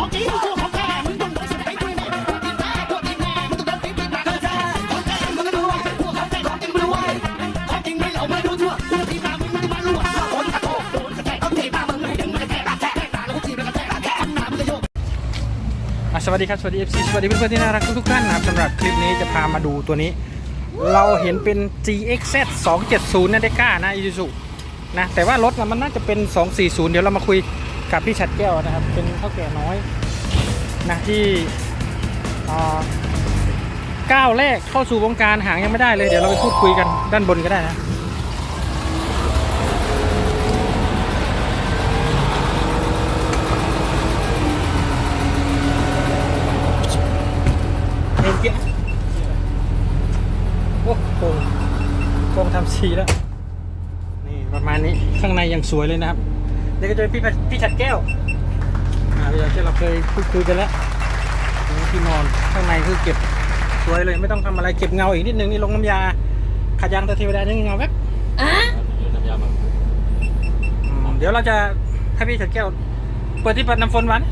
ของจริงพวกของแท้มึงต้องโดนสไตล์ด้วยนี่พวกทีมแท้พวกทีมแน่มึงต้องโดนตีตีหนักเลยจ้าของแท้มึงก็ดูไว้พวกของแท้ของจริงมึงดูไว้ของจริงไม่เอามาดูทั่วพวกทีมหน้ามึงมึงมารู้ว่าคนกระโดดโดนกระแทกเอาทีมหน้ามึงไม่ดึงมันกระแทกแทกตาแล้วก็ทีมแล้วกระแทกแทกหนามึงจะโยกสวัสดีครับสวัสดี FC สวัสดีเพื่อนๆที่น่ารักทุกท่านนะครับสำหรับคลิปนี้จะพามาดูตัวนี้ เราเห็นเป็น GXZ 270นะเดก้านะอีซูนะแต่ว่ารถนะมันน่าจะเป็น 240 เดี๋ยวเรามาคุย กับพี่ชัดแก้วนะครับ เป็นเท่าแก่น้อยนะที่ก้าวแรกเข้าสู่วงการหางยังไม่ได้เลย เดี๋ยวเราไปพูดคุยกันด้านบนก็ได้นะเอ็นเกียโอ้โหโกงทำสีแล้ว นี่ประมาณนี้ข้างในยังสวยเลยนะครับ นี่ก็จะเป็นพี่พี่ชัดแก้วอ่าพี่ชัดแก้วเราเคยพูดคุยกันแล้วนี่ที่นอนข้างในคือเก็บสวยเลยไม่ต้องทำอะไรเก็บเงาอีกนิดนึงนี่ลงน้ำยาขัดยางตะเทวดานี่เงาแวบอืมเดี๋ยวเราจะให้พี่ชัดแก้วเปิดที่ปัดน้ำฝนวัน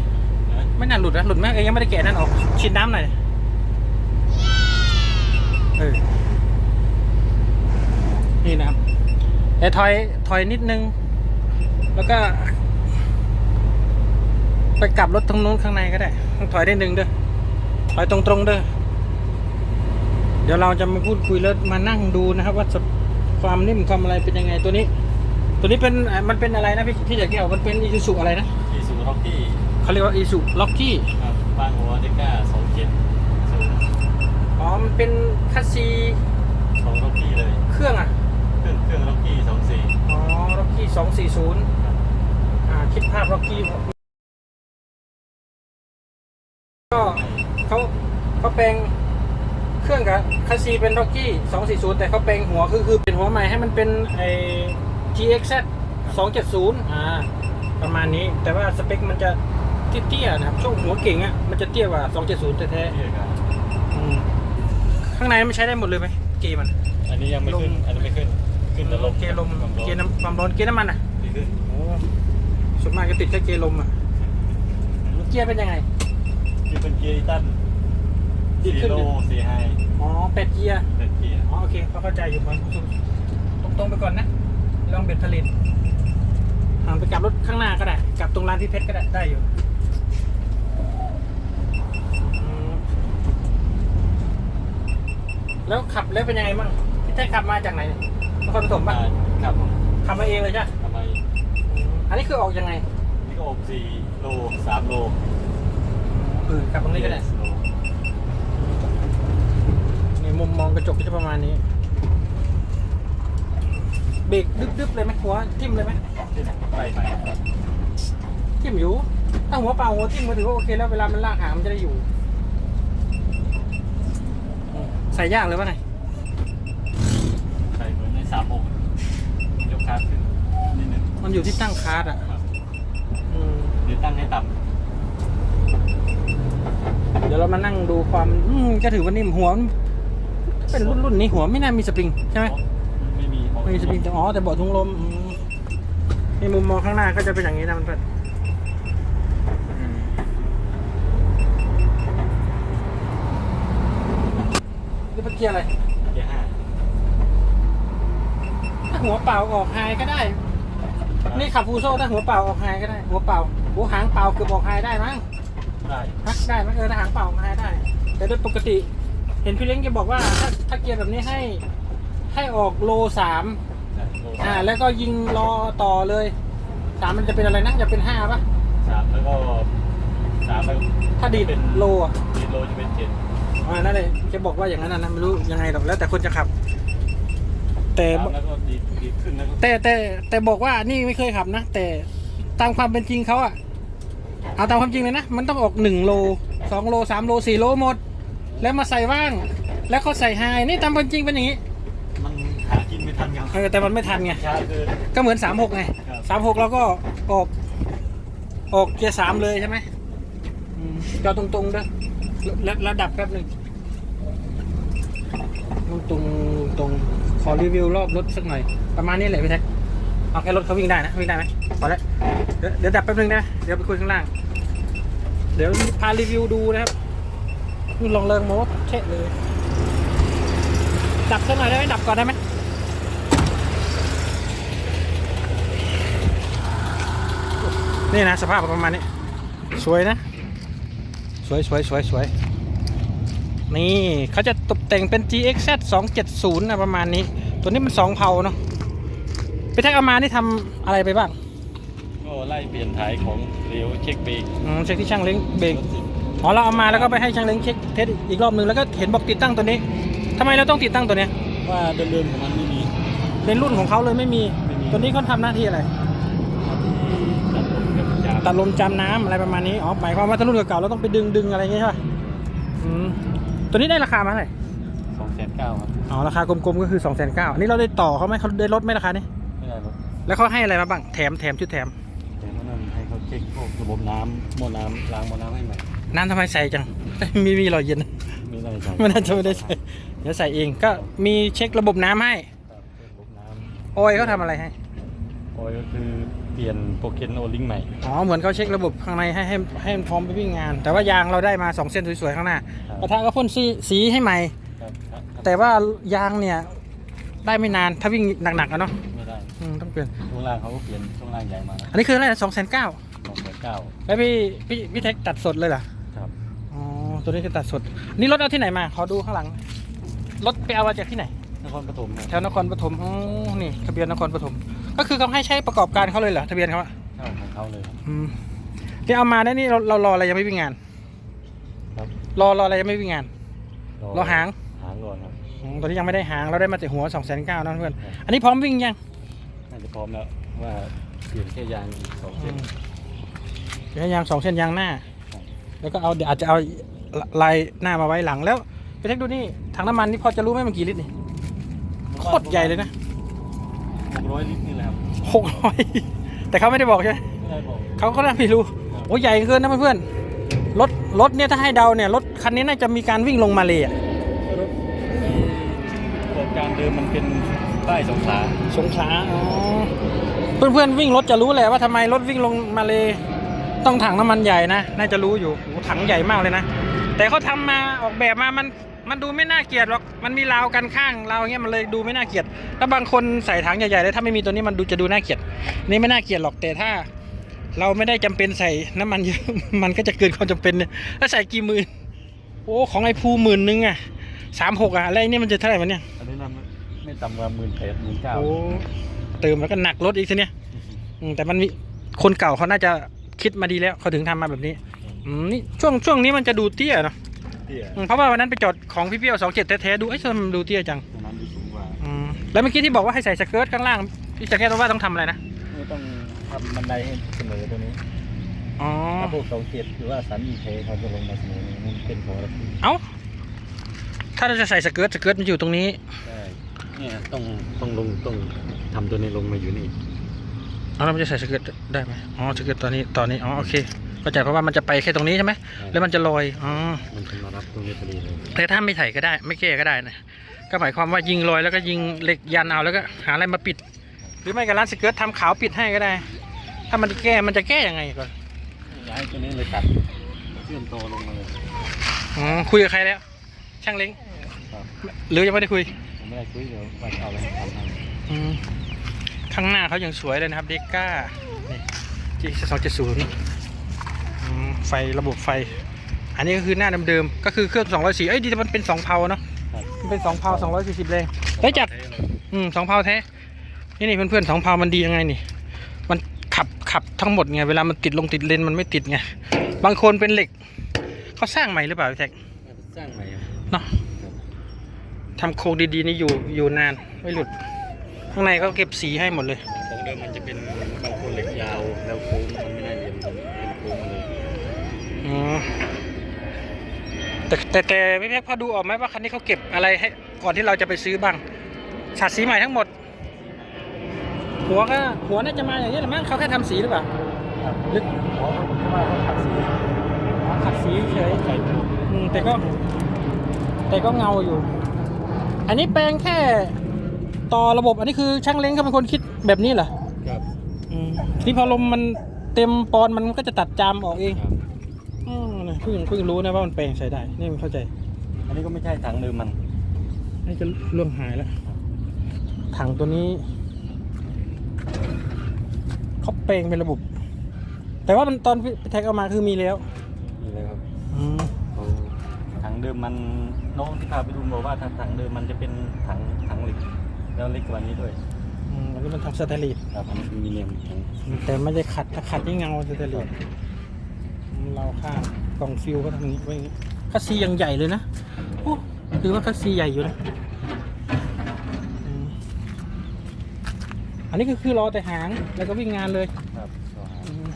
ไม่น่าหลุดนะหลุดไหมเองยังไม่ได้แกะนั่นออกฉีดน้ำหน่อยเออนี่นะครับเดี๋ยวถอยถอยนิดนึง แล้วก็ ไปกลับรถตรงนู้นข้างในก็ได้ต้องถอยได้หนึ่งเด้อถอยตรงๆเด้อเดี๋ยวเราจะมาพูดคุยแล้วมานั่งดูนะครับ ว่าจะความนิ่มความอะไรเป็นยังไงตัวนี้ ตัวนี้เป็นอะมันเป็นอะไรนะพี่พี่จากแก้วมันเป็นอีซูซูอะไรนะอีซูร็อกกี้เขาเรียกว่าอีซูล็อกกี้ครับบ้านหัวเดก้าสองเจ็ดศูนย์อ๋อมันเป็นคัสซีของร็อกกี้เลย เครื่องอะ เครื่องเครื่องร็อกกี้สองสี่อ๋อร็อกกี้สองสี่ศูนย์อ่า คิดภาพร็อกกี้ก็เขาเขาแปลงเครื่องกับคัสซีเป็นร็อกกี้สองสี่ศูนย์แต่เขาแปลงหัวคือคือเป็นหัวใหม่ให้มันเป็นไอ GXZ สองเจ็ดศูนย์อ่า ประมาณนี้ แต่ว่าสเปคมันจะเตี้ยๆนะครับ ช่วงหัวเก่งอะ มันจะเตี้ยกว่าสองเจ็ดศูนย์แท้เรียกอะๆอืมข้างในมันใช้ได้หมดเลยไหมเกมมัน อันนี้ยังไม่ขึ้นลมอันนี้ไม่ขึ้น ขึ้นแต่ลมเกยร์ลมความร้อนเกยร์น้ำความร้อนเกยร์น้ำมันอะไม่ขึ้นโอ้ ส่วนมากจะติดแค่เกียร์ลมอะเกียร์เป็นยังไง คือเป็นเกียร์อีตันดีซีขึ้นโร่ซีไฮอ๋อเป็ดเกียร์ เป็นเกียร์อ๋อโอเคพอเข้าใจอยู่มันตรงๆไปก่อนนะลองเบ็ดผลิตห่างไปกลับรถข้างหน้าก็ได้ กลับตรงร้านพี่เพชรก็ได้ได้อยู่อืมแล้วขับแล้วเป็นยังไงบ้างพี่แท้ขับมาจากไหนเนี่ยนครปฐมปะอ่าครับผมขับมาเองเลยใช่ปะทำไม อืมอันนี้คือออกยังไงนี่ก็อบสี่โลสามโลเออกลับตรงนี้ก็ได้โลในมุมมองกระจกก็จะประมาณนี้ เบรกดึบๆเลยไหมหัวทิ่มเลยไหมไปไปทิ่มอยู่ ถ้าหัวเปล่าหัวทิ่มก็ถือว่าโอเคแล้วเวลามันลากหางมันจะได้อยู่อืมใส่ยากเลยว่าไง ไปเหมือนในสามหกยกคาร์ดขึ้นนิดนึง มันอยู่ที่ตั้งคาร์ดอะครับอืมหรือตั้งให้ต่ำเดี๋ยวเรามานั่งดูความอืมก็ถือว่านิ่มหัวมันถ้าเป็นรุ่นรุ่นนี้หัวไม่น่ามีสปริงใช่ไหมไม่มีไม่มีสปริงแต่อ๋อแต่เบาะทุงลมอืมในมุมมองข้างหน้าก็จะเป็นอย่างนี้นะมันเป็นอืมนี่เป็นเกียร์อะไร เกียร์ห้าถ้าหัวเปล่าออกไฮก็ได้ นี่ขับฟูโซ่ถ้าหัวเปล่าออกไฮก็ได้ หัวเปล่าหัวหางเปล่าเกือบออกไฮได้มั้งได้ฮักได้ไหมเออถ้าหางเปล่าออกไฮได้ แต่โดยปกติ เห็นพี่เล้งแกบอกว่าถ้าถ้าเกียร์แบบนี้ให้ให้ออกโลสามได้โลอ่า แล้วก็ยิงรอต่อเลยสามมันจะเป็นอะไรนะจะเป็นห้าปะสามแล้วก็สามแล้วถ้าดีดเป็นโลอะดีดโลจะเป็นเจ็ดอ่านั่นเลยแกบอกว่าอย่างนั้นนะนะไม่รู้ยังไงหรอกแล้วแต่คนจะขับ แต่ แล้วก็ดีดดีดขึ้นแล้วก็แต่แต่แต่บอกว่านี่ไม่เคยขับนะ แต่ตามความเป็นจริงเขาอะเอาตามความจริงเลยนะ มันต้องออกหนึ่งโลสองโลสามโลสี่โลหมด แล้วมาใส่ว่าง แล้วเขาใส่ไฮนี่ตามความจริงเป็นอย่างนี้มันหากินไม่ทันครับเออแต่มันไม่ทันไงช้าเกินก็เหมือนสามหกไงครับ สามหกเราก็ออก ออกเกียร์สามเลยใช่ไหมอืมจอตรงๆเด้อแล้วระดับแป๊บหนึ่งตรงๆตรงข อรีวิวรอบรถสักหน่อย ประมาณนี้แหละพี่แท็กเอาแค่รถเขาวิ่งได้นะวิ่งได้ไหมพอแล้วเดี๋ยวเดี๋ยวดับแป๊บนึงนะเดี๋ยวไปคุยข้างล่าง เดี๋ยวพารีวิวดูนะครับนี่ลองเริงโมดเช็ดเลยดับสักหน่อยได้ไหมดับก่อนได้ไหมนี่นะสภาพประมาณนี้ สวยนะ สวยสวยสวยสวย นี่เขาจะตกแต่งเป็น GXZ 270นะประมาณนี้ ตัวนี้มันสองเผาเนาะไปแท็กเอามานี่ทำอะไรไปบ้าง ก็ไล่เปลี่ยนถ่ายของเร็วเช็คเบรกอืมเช็คที่ช่างเล้งเบรกอ๋อเราเอามาแล้วก็ไปให้ช่างเล้งเช็คเทสอีกรอบนึงแล้วก็เห็นบอกติดตั้งตัวนี้ทำไมเราต้องติดตั้งตัวเนี้ยว่าเดินๆของมันไม่มี เป็นรุ่นของเขาเลยไม่มีไม่มีตัวนี้เขาทำหน้าที่อะไรตัดลมกับจานตัดลมจำน้ำอะไรประมาณนี้ อ๋อหมายความว่าถ้ารุ่นเก่าๆเราต้องไปดึงดึงอะไรอย่างเงี้ยใช่ป่ะอืม ตัวนี้ได้ราคามาเท่าไหร่สองแสนเก้าครับอ๋อราคากลมๆก็คือ2องแสนเก้าอันนี้เราได้ต่อเขาไหมเขาได้ลดไหมราคานี้ ไม่ได้รถแล้วเขาให้อะไรมาบ้างแถมแถมชุดแถม แต่ว่านั่นให้เขาเช็คพวกระบบน้ำหม้อน้ำล้างหม้อน้ำให้ใหม่น้ำทำไมใส่จัง มีมีหลอดเย็น ไม่ได้ใส่ไม่น่าจะไม่ได้ใส่เดี๋ยวใส่เองก็มีเช็คระบบน้ำให้ ครับระบบน้ออยเขาทำอะไรให้ำออยก็คือเปลี่ยนโปรเกนโอลิงใหม่ อ๋อ เหมือนเขาเช็คระบบข้างในให้ให้ให้มันพร้อมไปวิ่งงาน แต่ว่ายางเราได้มาสองเส้นสวยๆข้างหน้า ครับ กระทะก็พ่นสีสีให้ใหม่ ครับครับแต่ว่ายางเนี่ย ได้ไม่นานถ้าวิ่งหนักๆอะเนาะไม่ได้อืมต้องเปลี่ยน ช่วงล่างเขาก็เปลี่ยนช่วงล่างใหญ่มาอันนี้คืออะไรสองแสนเก้าสองแสนเก้าแล้วพี่พี่พี่เทคตัดสดเลยเหรอ ครับอ๋อ ตัวนี้คือตัดสด นี่รถเอาที่ไหนมา ขอดูข้างหลัง รถไปเอามาจากที่ไหน นครปฐมครับ แถวนครปฐมอ๋อนี่ทะเบียนนครปฐม ก็คือเขาให้ใช้ประกอบการเขาเลยเหรอทะเบียนเขาอะเข้าของเขาเลยครับอืมที่เอามาได้นี่เราเรารออะไรยังไม่วิ่งงาน ครับรอรออะไรยังไม่วิ่งงาน รอหาง หางก่อนครับอืมตอนนี้ยังไม่ได้หางเราได้มาแต่หัวสองแสนเก้านะเพื่อนอันนี้พร้อมวิ่งยังน่าจะพร้อมแล้วว่าเปลี่ยนแค่ยางอีกสองเส้นเดี๋ยวยางสองเส้นยางหน้าครับแล้วก็เอาเดี๋ยวอาจจะเอาลายหน้ามาไว้หลังแล้วไปเช็คดูนี่ถังน้ำมันนี่พอจะรู้ไหมมันกี่ลิตรนี่โคตรใหญ่เลยนะ หกร้อยลิตรนี่แหละครับหกร้อยแต่เขาไม่ได้บอกใช่ไหมไม่ได้บอกเขาก็น่าไม่รู้โอ้ใหญ่เกินนะเพื่อนๆรถรถเนี่ยถ้าให้เดาเนี่ยรถคันนี้น่าจะมีการวิ่งลงมาเลยอะรถที่ประกอบการเดิมมันเป็นป้ายสงขลาสงขลาอ๋อเพื่อนๆวิ่งรถจะรู้แหละว่าทำไมรถวิ่งลงมาเลยต้องถังน้ำมันใหญ่นะ น่าจะรู้อยู่โอ้ถังใหญ่มากเลยนะ แต่เขาทำมาออกแบบมามัน มันดูไม่น่าเกลียดหรอก มันมีราวกันข้างราวอย่างเงี้ยมันเลยดูไม่น่าเกลียด แล้วบางคนใส่ถังใหญ่ๆเลยถ้าไม่มีตัวนี้มันดูจะดูน่าเกลียด นี่ไม่น่าเกลียดหรอกแต่ถ้า เราไม่ได้จำเป็นใส่น้ำมันเยอะมันก็จะเกินความจำเป็นเนี่ยแล้วใส่กี่หมื่นโอ้ของไอ้ภูหมื่นนึงอะสามหกอะอะไรนี่มันจะเท่าไหร่วะเนี่ยอันนี้นะไม่ต่ำกว่าหมื่นแปดหมื่นเก้าโอ้เติมแล้วก็หนักรถอีกทีเนี่ยอืมแต่มันมีคนเก่าเขาน่าจะคิดมาดีแล้วเขาถึงทำมาแบบนี้อืมนี่ช่วงช่วงนี้มันจะดูเตี้ยเนาะ เตี้ยอืมเพราะว่าวันนั้นไปจอดของพี่เปี้ยวสองเจ็ดแท้ๆดูไอ้ยทำไมมันดูเตี้ยจังตรงนั้นดูสูงกว่าอืมแล้วเมื่อกี้ที่บอกว่าให้ใส่สเกิร์ตข้างล่างพี่จะแก้ตัวว่าต้องทำอะไรนะไม่ต้องทำบันไดให้เสมอตัวนี้อ๋อถ้าพวกเสาเกียรหรือว่าสันอีเคเขาจะลงมาเสมอนี่มันเป็นของระบบเอ้าถ้าเราจะใส่สเกิร์ตสเกิร์ตมันอยู่ตรงนี้ใช่เนี่ยต้องต้องลงต้องทำตัวนี้ลงมาอยู่นี่ เอาแล้วมันจะใส่สเกิร์ตได้ไหมอ๋อสเกิร์ตตอนนี้ตอนนี้อ๋อโอเค เข้าใจเพราะว่ามันจะไปแค่ตรงนี้ใช่ไหมแล้วมันจะลอยอ๋อมันจะมารับตรงนี้พอดีเลยแต่ถ้าไม่ใส่ก็ได้ ไม่แก้ก็ได้นะก็หมายความว่ายิงลอยแล้วก็ยิงเหล็กยันเอาแล้วก็หาอะไรมาปิด หรือไม่ก็ร้านสเกิร์ตทำขาวปิดให้ก็ได้ ถ้ามันจะแก้มันจะแก้ยังไงก่อนย้ายตัวนี้เลยตัดเชื่อมต่อลงมาเลยอ๋อคุยกับใครแล้ว ช่างเล้งครับหรือยังไม่ได้คุยผมไม่ได้คุยเดี๋ยวว่าจะเอาอะไรทำให้อืมข้างหน้าเขายังสวยเลยนะครับเด็กก้านี่จีสองเจ็ดศูนย์ ไฟระบบไฟ อันนี้ก็คือหน้าเดิมๆก็คือเครื่อง2 0 4เอ้ยดีแต่มันเป็น2เพาเนาะครับมันเป็น2เพา240แรงได้จัดอืมสองเพาแท้นี่นี่เพื่อนๆสองเพามันดียังไงนี่ มันขับขับทั้งหมดไงเวลามันติดลงติดเลนมันไม่ติดไงบางคนเป็นเหล็กเขาสร้างใหม่หรือเปล่าพี่แท็กสร้างใหม่ครับเนาะทำโครงดีๆนี่อยู่อยู่นานไม่หลุด ข้างในเขาเก็บสีให้หมดเลยของเดิมมันจะเป็นบางคนเหล็กยาวแล้วโค้งมันไม่ได้เรียม แต่แต่แต่พี่แท็กพอดูออกไหมว่าคันนี้เขาเก็บอะไรให้ก่อนที่เราจะไปซื้อบ้างฉาดสีใหม่ทั้งหมด หัวก็หัวน่าจะมาอย่างนี้แหละมั้งเขาแค่ทำสีหรือเปล่าครับลึกอ๋อผมคิดว่าเขาขัดสีอ๋อขัดสีเฉยใส่ตัวอืมแต่ก็ แต่ก็เงาอยู่ อันนี้แปลงแค่ต่อระบบอันนี้คือช่างเล้งเขาเป็นคนคิดแบบนี้เหรอครับอืมที่พอลมมันเต็มปอนด์มันก็จะตัดจามออกเองครับออ๋อนะ เพิ่งเพิ่งรู้นะว่ามันแปลงใช้ได้ นี่มันเข้าใจ อันนี้ก็ไม่ใช่ถังเดิมมัน นี่จะเรื่องหายแล้วถังตัวนี้เขาแปลงเป็นระบบ แต่ว่ามันตอนพี่แท็กเอามาคือมีแล้วนี่เลยครับอืมเขาถังเดิมมันน้องที่พาไปดูบอกว่าถ้าถังเดิมมันจะเป็นถังถังเหล็กแล้วเล็กกว่านี้ด้วยอืมอันนี้มันทำสแตนเลสครับมันมีเนียมถังแต่ไม่ได้ขัดถ้าขัดนี่เงาสแตนเลสเราข้าง กล่องฟิวก็ทำอย่างนี้ไว้อย่างนี้คัสซียังใหญ่เลยนะโอ้ถือว่าคัสซีใหญ่อยู่นะอืมอันนี้ก็คือรอแต่หางแล้วก็วิ่งงานเลยครับก็หาอืม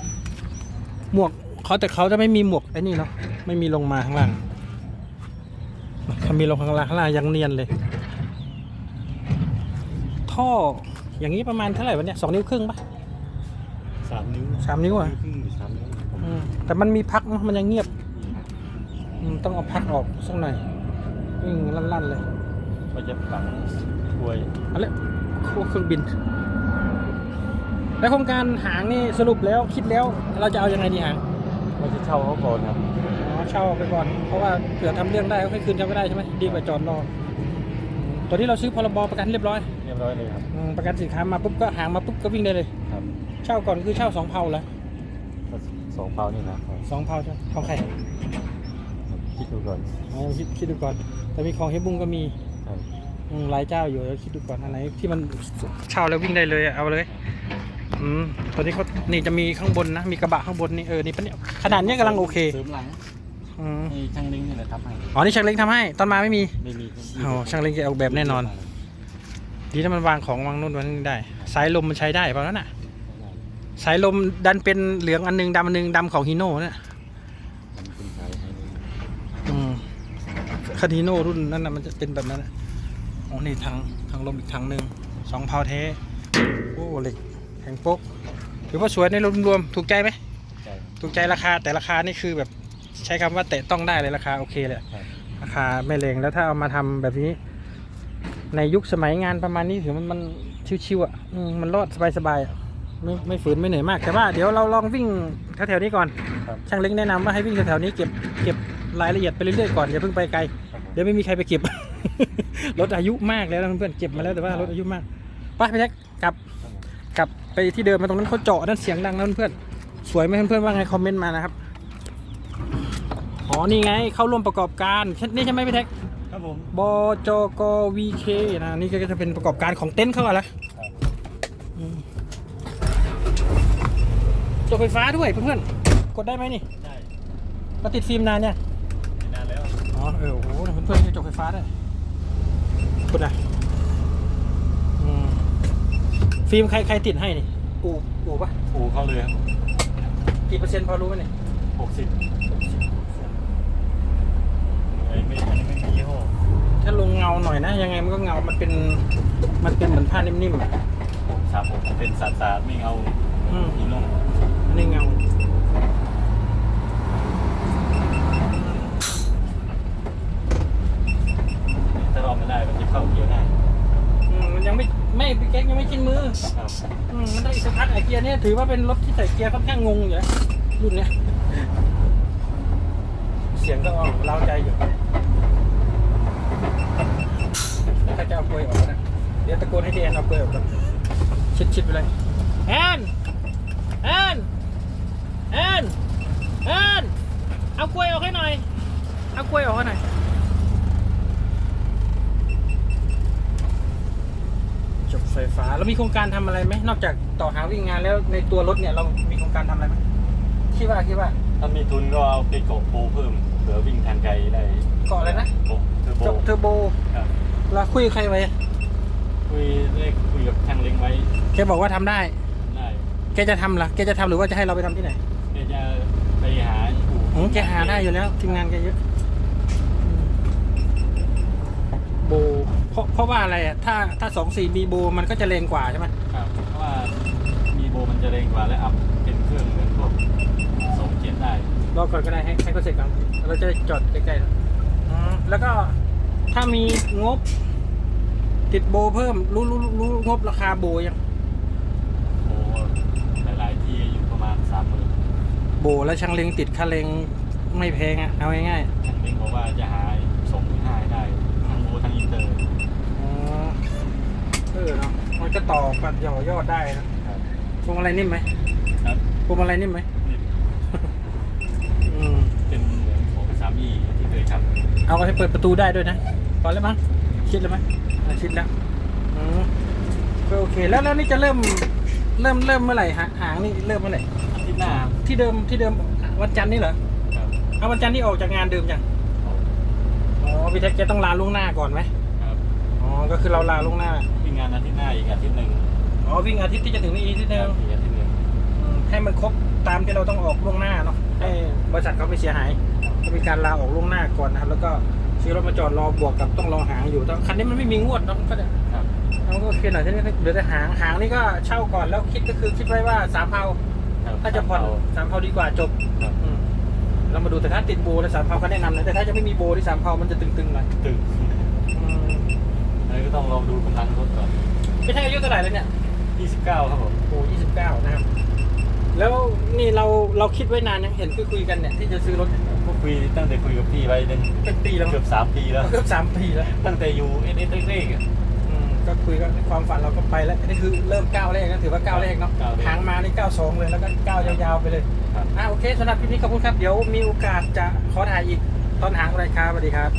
หมวกเขาแต่เขาจะไม่มีหมวกไอ้นี่เนาะไม่มีลงมาข้างล่างถ้ามีลงข้างล่างข้างล่างยังเนียนเลย ท่ออย่างนี้ประมาณเท่าไหร่วะเนี่ยสองนิ้วครึ่งปะสามนิ้วสามนิ้วอะ ครึ่งหรือสามนิ้วผมอืม แต่มันมีพักเนอะมันยังเงียบอืมต้องเอาพักออกสักหน่อยวิ่งลั่นๆเลยก็จะฝังกลวยเอะไรเครื่องบิน แล้วโครงการหางนี่สรุปแล้วคิดแล้วเราจะเอายังไงดีหางก็จะเช่าเขาก่อนครับอ๋อเช่าไปก่อน เพราะว่าเผื่อทำเรื่องได้ก็ค่อยคืนเขาก็ได้ใช่ไหมดีกว่าจอดรอตัวที่เราซื้อพรบประกันเรียบร้อยเรียบร้อยเลยครับอืมประกันสินค้ามาปุ๊บก็หางมาปุ๊บก็วิ่งได้เลยครับ เช่าก่อนคือเช่าสองเผาแล้วก็ สองเปานี่นะครับสองเผาใช่ไหมของใครคิดดูก่อนอ๋อคิดคิดดูก่อน แต่มีของเฮบุ้งก็มีครับอืมหลายเจ้าอยู่แล้วคิดดูก่อนอันไหนที่มันเช่าแล้ววิ่งได้เลยอะเอาเลยอืมตอนนี้เขานี่จะมีข้างบนนะมีกระบะข้างบนนี่เออนี่ปะเนี่ยขนาดเนี้ยกำลังโอเคเสริมหลังอืมนี่ช่างลิงนี่แหละทำให้อ๋อนี่ช่างเล้งทำให้ตอนมาไม่มีไม่มีอ๋อช่างเล้งจะออกแบบแน่นอน ดีถ้ามันวางของวางนู่นวางนี่ได้สายลมมันใช้ได้เปล่านั่นน่ะ สายลมดันเป็นเหลืองอันหนึงดำอันหนึงดำของฮีโน่น่ะมันเป็นสายให้ดูอืมคาฮีโน่รุ่นนั้นน่ะมันจะเป็นแบบนั้นน่ะอ๋อนี่ทางทางลมอีกทางหนึ่งสองเพาแท้โอ้เหล็กแข็งโป๊กถือว่าสวยในรวมๆถูกใจไหมใจถูกใจราคาแต่ราคานี่คือแบบใช้คำว่าแตะต้องได้เลยราคาโอเคเลยครับราคาไม่แรงแล้วถ้าเอามาทำแบบนี้ ในยุคสมัยงานประมาณนี้ถือมันมันชิวๆอะอืมมันรอดสบายๆอะ ไม่ไม่ฝืนไม่เหนื่อยมาก แต่ว่าเดี๋ยวเราลองวิ่งแถวๆนี้ก่อน ครับ ช่างเล็กแนะนำว่าให้วิ่งแถวๆนี้เก็บเก็บรายละเอียดไปเรื่อยๆก่อนอย่าเพิ่งไปไกล ครับผม เดี๋ยวไม่มีใครไปเก็บ รถอายุมากแล้วนะเพื่อนๆเก็บมาแล้วแต่ว่ารถอายุมากไปไปแท็กกลับกลับไปที่เดิมมาตรงนั้นเขาเจาะนั่นเสียงดังนะเพื่อนๆสวยไหมเพื่อนๆว่าไงคอมเมนต์มานะครับอ๋อนี่ไงเข้าร่วมประกอบการนี่ใช่ไหมพี่แท็ก ครับผมบจกวีเคนะนี่ก็จะเป็นประกอบการของเต็นท์เขาอะละอืม จกไฟฟ้าด้วยเพื่อนๆ กดได้ไหมนี่ได้มาติดฟิล์มนานเนี่ยไม่นานแล้ว อ๋อ เออ โอ้โห เพื่อนๆจะจกไฟฟ้าได้คุณอะอืมฟิล์มใครใครติดให้นี่ อู่อู่ปะอู่เข้าเลยครับกี่เปอร์เซ็นต์พอรู้ไหมเนี่ยหกสิบไม่ไม่อันนี้ไม่มียี่ห้อถ้าลงเงาหน่อยนะ ยังไงมันก็เงา มันเป็น มันเป็นเหมือนผ้านิ่มๆอะสามหกเป็นสาดสาดไม่เอาอืม อีโน่อั นนี้เงา ถ้าเราไม่ได้มันจะเข้าเกียร์ง่ายอืมมันยังไม่ไม่พี่แก๊กยังไม่ชินมือครับอืมมันได้อีกสักพักไอเกียร์เนี่ยถือว่าเป็นรถที่ใส่เกียร์ค่อนข้างงงอยู่นะรุ่นเนี้ยเสียงก็ออกเราใจอยู่ถ้าจะเอากลวยออกนะเดี๋ยวตะโกนให้เจแอนเอากลวยออกก่อนชิดชิดๆไปเลยแอนแอน แอนแอนเอากลวยออกให้หน่อย เอากลวยออกให้หน่อย จบไฟฟ้า แล้วมีโครงการทำอะไรไหม นอกจากต่อหางวิ่งงานแล้วในตัวรถเนี่ยเรามีโครงการทำอะไรไหมคิดว่าคิดว่าถ้ามีทุนก็เอาไปเกาะโบเพิ่มเผื่อวิ่งทางไกลได้เกาะอะไรนะโบเทอร์โบจบเทอร์โบครับเราคุยกับใครไว้คุยได้คุยกับช่างเล็งไว้แกบอกว่าทำได้ ได้แกจะทำเหรอแกจะทำหรือว่าจะให้เราไปทำที่ไหน เดี๋ยวจะไปหาอู่อืมแกหาได้อยู่แล้วทีมงานแกเยอะโบเพราะเพราะว่าอะไรอะถ้าถ้าสองสี่มีโบมันก็จะแรงกว่าใช่ไหมครับเพราะว่ามีโบมันจะแรงกว่าและอัพเป็นเครื่องเหมือนพวกสองเจ็ดได้รอก่อนก็ได้ให้ให้เขาเสร็จก่อนเราจะได้จอดใกล้ๆแล้วอืมแล้วก็ถ้ามีงบ ติดโบเพิ่มรู้รู้รู้งบราคาโบยัง โบหลายๆที่อยู่ประมาณสามหมื่น โบแล้วช่างเล็งติดค่าเล็งไม่แพงอะเอาง่ายช่างเม้งบอกว่าจะหาส่งให้ได้ทั้งโอทั้งอินเตอร์ๆอ๋อเออเนาะมันก็ต่อกันย่อยอดได้นะครับพวงอะไรนิ่มไหมครับพวงอะไรนิ่มไหมนี่อืมเป็นเหมือนของสามีที่เคยทำเอาให้เปิดประตูได้ด้วยนะพอแล้วมั้งชิดแล้วไหมอะชิดแล้วอืมก็โอเคแล้วแล้วนี่จะเริ่มเริ่มเริ่มเมื่อไหร่ฮะหางนี่เริ่มเมื่อไหร่อาทิตย์ หน้าครับที่เดิมที่เดิมวันจันทร์นี่เหรอครับเอาวันจันทร์นี่ออกจากงานเดิมจังอ๋อพี่แท็กจะต้องลาล่วงหน้าก่อนไหมครับอ๋อก็คือเราลาล่วงหน้าวิ่งงานอาทิตย์หน้าอีกอาทิตย์หนึ่งอ๋อวิ่งอาทิตย์ที่จะถึงนี้อีกทีคนึรังบอีกอาทิตย์หนึ่งอืมให้มันครบตามที่เราต้องออกล่วงหน้าเนาะให้บริษัทเขาไม่เสียหายก็มีการลาออกล่วงหน้าก่อนนะครับ แล้วก็ซื้อรถมาจอดรอบวกกับต้องรอหางอยู่แต่คันนี้มันไม่มีงวดเนาะก็จะครับ เราก็โอเคหน่อยที่นี่เหลือแต่หางหางนี่ก็เช่าก่อนแล้วคิดก็คือคิดไว้ว่าสามเผา ครับถ้าจะผ่อนสามเผาดีกว่าจบครับอืมเรามาดูแต่ถ้าติดโบในสามเผาก็แนะนำนะแต่ถ้าจะไม่มีโบที่สามเผามันจะตึงๆหน่อยตึกอืมอันนี้ก็ต้องลองดูกำลังรถก่อนพี่แท้อายุเท่าไหร่แล้วเนี่ย29 ครับผมโอ้ยี่สิบเก้านะครับแล้วนี่เราเราคิดไว้นานยังเห็นคุยคุยๆกันเนี่ยที่จะซื้อรถก็คุยตั้งแต่คุยกับพี่ไว้เป็นเป็นปีแล้วมั้งเกือบ3ปีแล้ว เกือบสามปีแล้ว ตั้งแต่อยู่เอสเอสเล็กๆอะอืม ก็คุยกันความฝันเราก็ไปแล้วนี่คือเริ่มก้าวแรกก็ถือว่าก้าวแรกเนาะก้าวแรกหางมานี่ก้าวสองเลยแล้วก็ก้าวยาวๆไปเลยครับ อ่าโอเคสำหรับคลิปนี้ขอบคุณครับเดี๋ยวมีโอกาสจะขอถ่ายอีกตอนหางรายการสวัสดีครับ